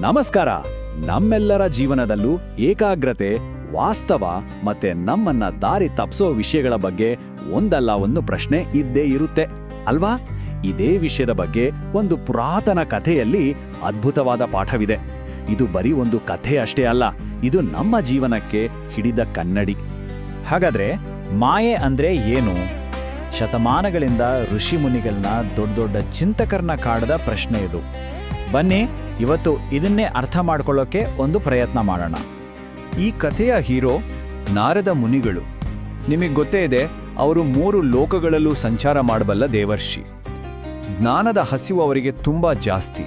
ನಮಸ್ಕಾರ. ನಮ್ಮೆಲ್ಲರ ಜೀವನದಲ್ಲೂ ಏಕಾಗ್ರತೆ, ವಾಸ್ತವ ಮತ್ತೆ ನಮ್ಮನ್ನ ದಾರಿ ತಪ್ಸೋ ವಿಷಯಗಳ ಬಗ್ಗೆ ಒಂದಲ್ಲ ಒಂದು ಪ್ರಶ್ನೆ ಇದ್ದೇ ಇರುತ್ತೆ. ಅಲ್ವಾ? ಇದೇ ವಿಷಯದ ಬಗ್ಗೆ ಒಂದು ಪುರಾತನ ಕಥೆಯಲ್ಲಿ ಅದ್ಭುತವಾದ ಪಾಠವಿದೆ. ಇದು ಬರೀ ಒಂದು ಕಥೆ ಅಷ್ಟೇ ಅಲ್ಲ, ಇದು ನಮ್ಮ ಜೀವನಕ್ಕೆ ಹಿಡಿದ ಕನ್ನಡಿ. ಹಾಗಾದ್ರೆ ಮಾಯೆ ಅಂದ್ರೆ ಏನು? ಶತಮಾನಗಳಿಂದ ಋಷಿ ಮುನಿಗಳನ್ನ ದೊಡ್ಡ ದೊಡ್ಡ ಚಿಂತಕರನ್ನ ಕಾಡದ ಪ್ರಶ್ನೆ ಇದು. ಬನ್ನಿ ಇವತ್ತು ಇದನ್ನೇ ಅರ್ಥ ಮಾಡ್ಕೊಳ್ಳೋಕೆ ಒಂದು ಪ್ರಯತ್ನ ಮಾಡೋಣ. ಈ ಕಥೆಯ ಹೀರೋ ನಾರದ ಮುನಿಗಳು. ನಿಮಗೆ ಗೊತ್ತೇ ಇದೆ, ಅವರು ಮೂರು ಲೋಕಗಳಲ್ಲೂ ಸಂಚಾರ ಮಾಡಬಲ್ಲ ದೇವರ್ಷಿ. ಜ್ಞಾನದ ಹಸಿವು ಅವರಿಗೆ ತುಂಬ ಜಾಸ್ತಿ.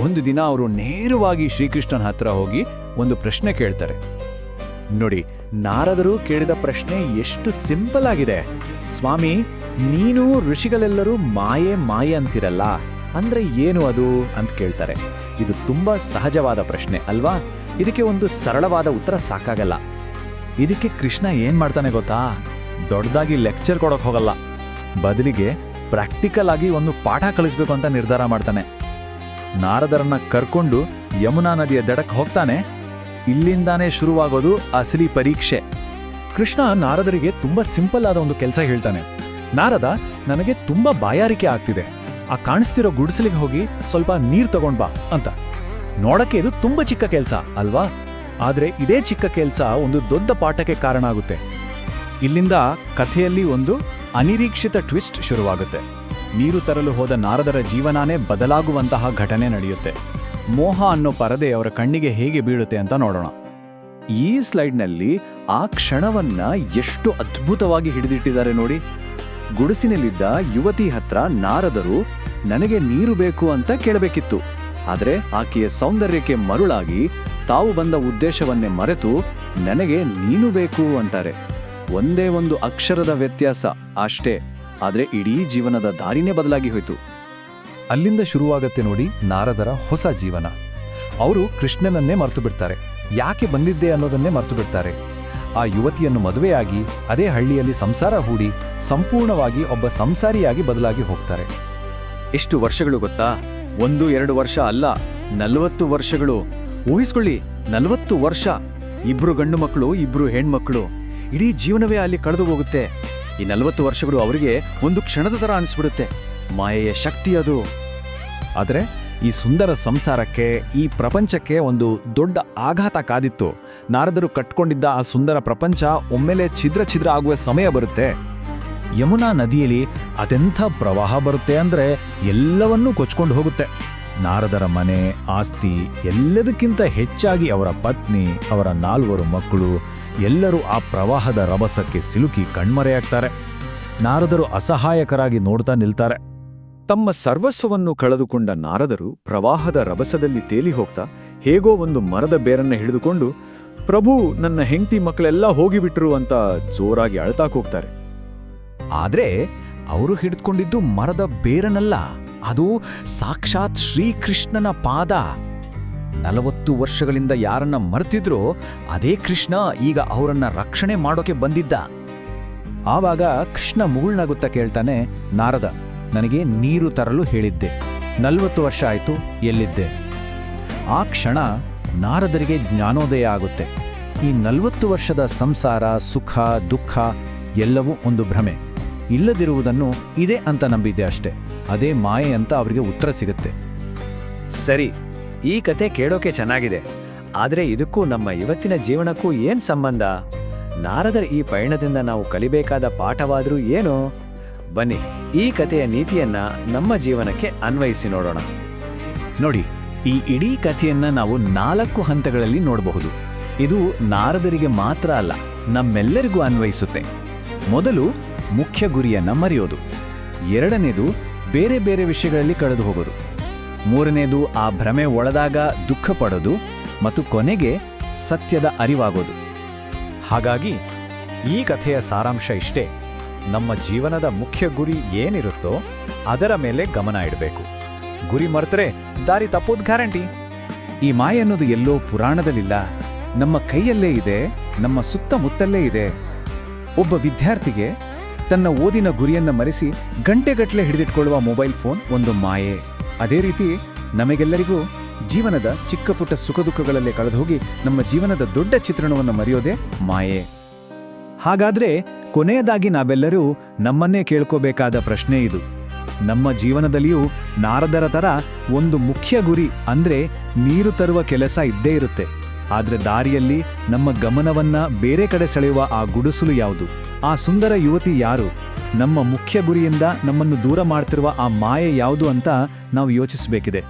ಒಂದು ದಿನ ಅವರು ನೇರವಾಗಿ ಶ್ರೀಕೃಷ್ಣನ ಹತ್ರ ಹೋಗಿ ಒಂದು ಪ್ರಶ್ನೆ ಕೇಳ್ತಾರೆ. ನೋಡಿ, ನಾರದರು ಕೇಳಿದ ಪ್ರಶ್ನೆ ಎಷ್ಟು ಸಿಂಪಲ್ ಆಗಿದೆ. ಸ್ವಾಮಿ, ನೀನು ಋಷಿಗಳೆಲ್ಲರೂ ಮಾಯೆ ಮಾಯೆ ಅಂತಿರಲ್ಲ, ಅಂದ್ರೆ ಏನು ಅದು? ಅಂತ ಕೇಳ್ತಾರೆ. ಇದು ತುಂಬ ಸಹಜವಾದ ಪ್ರಶ್ನೆ, ಅಲ್ವಾ? ಇದಕ್ಕೆ ಒಂದು ಸರಳವಾದ ಉತ್ತರ ಸಾಕಾಗಲ್ಲ. ಇದಕ್ಕೆ ಕೃಷ್ಣ ಏನ್ ಮಾಡ್ತಾನೆ ಗೊತ್ತಾ? ದೊಡ್ಡದಾಗಿ ಲೆಕ್ಚರ್ ಕೊಡಕ್ ಹೋಗಲ್ಲ. ಬದಲಿಗೆ ಪ್ರಾಕ್ಟಿಕಲ್ ಆಗಿ ಒಂದು ಪಾಠ ಕಲಿಸ್ಬೇಕು ಅಂತ ನಿರ್ಧಾರ ಮಾಡ್ತಾನೆ. ನಾರದರನ್ನ ಕರ್ಕೊಂಡು ಯಮುನಾ ನದಿಯ ದಡಕ್ಕೆ ಹೋಗ್ತಾನೆ. ಇಲ್ಲಿಂದಾನೇ ಶುರುವಾಗೋದು ಅಸಲಿ ಪರೀಕ್ಷೆ. ಕೃಷ್ಣ ನಾರದರಿಗೆ ತುಂಬಾ ಸಿಂಪಲ್ ಆದ ಒಂದು ಕೆಲಸ ಹೇಳ್ತಾನೆ. ನಾರದ, ನನಗೆ ತುಂಬಾ ಬಾಯಾರಿಕೆ ಆಗ್ತಿದೆ. ಆ ಕಾಣಿಸ್ತಿರೋ ಗುಡಿಸಲಿಗೆ ಹೋಗಿ ಸ್ವಲ್ಪ ನೀರ್ ತಗೊಂಡ್ ಬಾ ಅಂತ. ನೋಡಕ್ಕೆ ಇದು ತುಂಬಾ ಚಿಕ್ಕ ಕೆಲಸ, ಅಲ್ವಾ? ಆದ್ರೆ ಇದೇ ಚಿಕ್ಕ ಕೆಲಸ ಒಂದು ದೊಡ್ಡ ಪಾಠಕ್ಕೆ ಕಾರಣ ಆಗುತ್ತೆ. ಇಲ್ಲಿಂದ ಕಥೆಯಲ್ಲಿ ಒಂದು ಅನಿರೀಕ್ಷಿತ ಟ್ವಿಸ್ಟ್ ಶುರುವಾಗುತ್ತೆ. ನೀರು ತರಲು ಹೋದ ನಾರದರ ಜೀವನಾನೇ ಬದಲಾಗುವಂತಹ ಘಟನೆ ನಡೆಯುತ್ತೆ. ಮೋಹ ಅನ್ನೋ ಪರದೆ ಅವರ ಕಣ್ಣಿಗೆ ಹೇಗೆ ಬೀಳುತ್ತೆ ಅಂತ ನೋಡೋಣ. ಈ ಸ್ಲೈಡ್ನಲ್ಲಿ ಆ ಕ್ಷಣವನ್ನ ಎಷ್ಟು ಅದ್ಭುತವಾಗಿ ಹಿಡಿದಿಟ್ಟಿದ್ದಾರೆ ನೋಡಿ. ಗುಡಿಸಿನಲ್ಲಿದ್ದ ಯುವತಿ ಹತ್ರ ನಾರದರು, ನನಗೆ ನೀರು ಬೇಕು ಅಂತ ಕೇಳಬೇಕಿತ್ತು. ಆದರೆ ಆಕೆಯ ಸೌಂದರ್ಯಕ್ಕೆ ಮರುಳಾಗಿ ತಾವು ಬಂದ ಉದ್ದೇಶವನ್ನೇ ಮರೆತು ನನಗೆ ನೀನು ಬೇಕು ಅಂತಾರೆ. ಒಂದೇ ಒಂದು ಅಕ್ಷರದ ವ್ಯತ್ಯಾಸ ಅಷ್ಟೇ. ಆದರೆ ಇಡೀ ಜೀವನದ ದಾರಿನೇ ಬದಲಾಗಿ ಹೋಯಿತು. ಅಲ್ಲಿಂದ ಶುರುವಾಗತ್ತೆ ನೋಡಿ ನಾರದರ ಹೊಸ ಜೀವನ. ಅವರು ಕೃಷ್ಣನನ್ನೇ ಮರೆತು ಬಿಡ್ತಾರೆ. ಯಾಕೆ ಬಂದಿದ್ದೆ ಅನ್ನೋದನ್ನೇ ಮರೆತು ಬಿಡ್ತಾರೆ. ಆ ಯುವತಿಯನ್ನು ಮದುವೆಯಾಗಿ ಅದೇ ಹಳ್ಳಿಯಲ್ಲಿ ಸಂಸಾರ ಹೂಡಿ ಸಂಪೂರ್ಣವಾಗಿ ಒಬ್ಬ ಸಂಸಾರಿಯಾಗಿ ಬದಲಾಗಿ ಹೋಗ್ತಾರೆ. ಎಷ್ಟು ವರ್ಷಗಳು ಗೊತ್ತಾ? ಒಂದು ಎರಡು ವರ್ಷ ಅಲ್ಲ ನಲವತ್ತು ವರ್ಷಗಳು. ಊಹಿಸ್ಕೊಳ್ಳಿ ನಲವತ್ತು ವರ್ಷ. ಇಬ್ರು ಗಂಡು ಮಕ್ಕಳು ಇಬ್ರು ಹೆಣ್ಮಕ್ಳು. ಇಡೀ ಜೀವನವೇ ಅಲ್ಲಿ ಕಳೆದು ಹೋಗುತ್ತೆ. ಈ ನಲವತ್ತು ವರ್ಷಗಳು ಅವರಿಗೆ ಒಂದು ಕ್ಷಣದ ತರ ಅನಿಸ್ಬಿಡುತ್ತೆ. ಮಾಯೆಯ ಶಕ್ತಿ ಅದು. ಆದರೆ ಈ ಸುಂದರ ಸಂಸಾರಕ್ಕೆ, ಈ ಪ್ರಪಂಚಕ್ಕೆ ಒಂದು ದೊಡ್ಡ ಆಘಾತ ಕಾದಿತ್ತು. ನಾರದರು ಕಟ್ಕೊಂಡಿದ್ದ ಆ ಸುಂದರ ಪ್ರಪಂಚ ಒಮ್ಮೆಲೆ ಛಿದ್ರ ಛಿದ್ರ ಆಗುವ ಸಮಯ ಬರುತ್ತೆ. ಯಮುನಾ ನದಿಯಲ್ಲಿ ಅದೆಂಥ ಪ್ರವಾಹ ಬರುತ್ತೆ ಅಂದರೆ ಎಲ್ಲವನ್ನೂ ಕೊಚ್ಕೊಂಡು ಹೋಗುತ್ತೆ. ನಾರದರ ಮನೆ, ಆಸ್ತಿ ಎಲ್ಲದಕ್ಕಿಂತ ಹೆಚ್ಚಾಗಿ ಅವರ ಪತ್ನಿ, ಅವರ ನಾಲ್ವರು ಮಕ್ಕಳು ಎಲ್ಲರೂ ಆ ಪ್ರವಾಹದ ರಭಸಕ್ಕೆ ಸಿಲುಕಿ ಕಣ್ಮರೆಯಾಗ್ತಾರೆ. ನಾರದರು ಅಸಹಾಯಕರಾಗಿ ನೋಡ್ತಾ ನಿಲ್ತಾರೆ. ತಮ್ಮ ಸರ್ವಸ್ವವನ್ನು ಕಳೆದುಕೊಂಡ ನಾರದರು ಪ್ರವಾಹದ ರಭಸದಲ್ಲಿ ತೇಲಿ ಹೋಗ್ತಾ ಹೇಗೋ ಒಂದು ಮರದ ಬೇರನ್ನು ಹಿಡಿದುಕೊಂಡು, ಪ್ರಭು, ನನ್ನ ಹೆಂಡತಿ ಮಕ್ಕಳೆಲ್ಲ ಹೋಗಿಬಿಟ್ರು ಅಂತ ಜೋರಾಗಿ ಹೋಗ್ತಾರೆ ಆದ್ರೆ, ಅವರು ಹಿಡಿದುಕೊಂಡಿದ್ದು ಮರದ ಬೇರನಲ್ಲ, ಅದು ಸಾಕ್ಷಾತ್ ಶ್ರೀಕೃಷ್ಣನ ಪಾದ. ನಲವತ್ತು ವರ್ಷಗಳಿಂದ ಯಾರನ್ನ ಮರೆತಿದ್ರೋ, ಅದೇ ಕೃಷ್ಣ ಈಗ ಅವರನ್ನ ರಕ್ಷಣೆ ಮಾಡೋಕೆ ಬಂದಿದ್ದ. ಆವಾಗ ಕೃಷ್ಣ ಮುಗುಳ್ನಗುತ್ತಾ ಕೇಳ್ತಾನೆ ನಾರದ ನನಗೆ ನೀರು ತರಲು ಹೇಳಿದ್ದೆ. ನಲವತ್ತು ವರ್ಷ ಆಯಿತು ಎಲ್ಲಿದ್ದೆ. ಆ ಕ್ಷಣ ನಾರದರಿಗೆ ಜ್ಞಾನೋದಯ ಆಗುತ್ತೆ. ಈ ನಲವತ್ತು ವರ್ಷದ ಸಂಸಾರ, ಸುಖ, ದುಃಖ ಎಲ್ಲವೂ ಒಂದು ಭ್ರಮೆ. ಇಲ್ಲದಿರುವುದನ್ನು ಇದೆ ಅಂತ ನಂಬಿದ್ದೆ ಅಷ್ಟೆ. ಅದೇ ಮಾಯೆ ಅಂತ ಅವರಿಗೆ ಉತ್ತರ ಸಿಗುತ್ತೆ. ಸರಿ, ಈ ಕತೆ ಕೇಳೋಕೆ ಚೆನ್ನಾಗಿದೆ. ಆದರೆ ಇದಕ್ಕೂ ನಮ್ಮ ಇವತ್ತಿನ ಜೀವನಕ್ಕೂ ಏನು ಸಂಬಂಧ? ನಾರದರ ಈ ಪಯಣದಿಂದ ನಾವು ಕಲಿಬೇಕಾದ ಪಾಠವಾದರೂ ಏನು? ಬನ್ನಿ. ಈ ಕಥೆಯ ನೀತಿಯನ್ನ ನಮ್ಮ ಜೀವನಕ್ಕೆ ಅನ್ವಯಿಸಿ ನೋಡೋಣ. ನೋಡಿ, ಈ ಇಡೀ ಕಥೆಯನ್ನ ನಾವು ನಾಲ್ಕು ಹಂತಗಳಲ್ಲಿ ನೋಡಬಹುದು. ಇದು ನಾರದರಿಗೆ ಮಾತ್ರ ಅಲ್ಲ, ನಮ್ಮೆಲ್ಲರಿಗೂ ಅನ್ವಯಿಸುತ್ತೆ. ಮೊದಲು ಮುಖ್ಯ ಗುರಿಯನ್ನ ಮರೆಯೋದು. ಎರಡನೇದು ಬೇರೆ ಬೇರೆ ವಿಷಯಗಳಲ್ಲಿ ಕಳೆದು ಹೋಗೋದು. ಮೂರನೇದು ಆ ಭ್ರಮೆ ಒಳದಾಗ ದುಃಖ ಪಡೋದು ಮತ್ತು ಕೊನೆಗೆ ಸತ್ಯದ ಅರಿವಾಗೋದು. ಹಾಗಾಗಿ ಈ ಕಥೆಯ ಸಾರಾಂಶ ಇಷ್ಟೇ. ನಮ್ಮ ಜೀವನದ ಮುಖ್ಯ ಗುರಿ ಏನಿರುತ್ತೋ ಅದರ ಮೇಲೆ ಗಮನ ಇಡಬೇಕು. ಗುರಿ ಮರೆತರೆ ದಾರಿ ತಪ್ಪೋದು ಗ್ಯಾರಂಟಿ. ಈ ಮಾಯ ಅನ್ನೋದು ಎಲ್ಲೋ ಪುರಾಣದಲ್ಲಿಲ್ಲ. ನಮ್ಮ ಕೈಯಲ್ಲೇ ಇದೆ, ನಮ್ಮ ಸುತ್ತಮುತ್ತಲ್ಲೇ ಇದೆ. ಒಬ್ಬ ವಿದ್ಯಾರ್ಥಿಗೆ ತನ್ನ ಓದಿನ ಗುರಿಯನ್ನ ಮರೆಸಿ ಗಂಟೆಗಟ್ಟಲೆ ಹಿಡಿದಿಟ್ಕೊಳ್ಳುವ ಮೊಬೈಲ್ ಫೋನ್ ಒಂದು ಮಾಯೆ. ಅದೇ ರೀತಿ ನಮಗೆಲ್ಲರಿಗೂ ಜೀವನದ ಚಿಕ್ಕ ಪುಟ್ಟ ಸುಖ ದುಃಖಗಳಲ್ಲೇ ಕಳೆದುಹೋಗಿ ನಮ್ಮ ಜೀವನದ ದೊಡ್ಡ ಚಿತ್ರಣವನ್ನು ಮರೆಯೋದೇ ಮಾಯೆ. ಹಾಗಾದ್ರೆ ಕೊನೆಯದಾಗಿ ನಾವೆಲ್ಲರೂ ನಮ್ಮನ್ನೇ ಕೇಳ್ಕೋಬೇಕಾದ ಪ್ರಶ್ನೆ ಇದು. ನಮ್ಮ ಜೀವನದಲ್ಲಿಯೂ ನಾರದರ ಥರ ಒಂದು ಮುಖ್ಯ ಗುರಿ ಅಂದ್ರೆ ನೀರು ತರುವ ಕೆಲಸ ಇದ್ದೇ ಇರುತ್ತೆ. ಆದರೆ ದಾರಿಯಲ್ಲಿ ನಮ್ಮ ಗಮನವನ್ನ ಬೇರೆ ಕಡೆ ಸೆಳೆಯುವ ಆ ಗುಡಿಸಲು ಯಾವುದು? ಆ ಸುಂದರ ಯುವತಿ ಯಾರು? ನಮ್ಮ ಮುಖ್ಯ ಗುರಿಯಿಂದ ನಮ್ಮನ್ನು ದೂರ ಮಾಡ್ತಿರುವ ಆ ಮಾಯೆ ಯಾವುದು ಅಂತ ನಾವು ಯೋಚಿಸಬೇಕಿದೆ.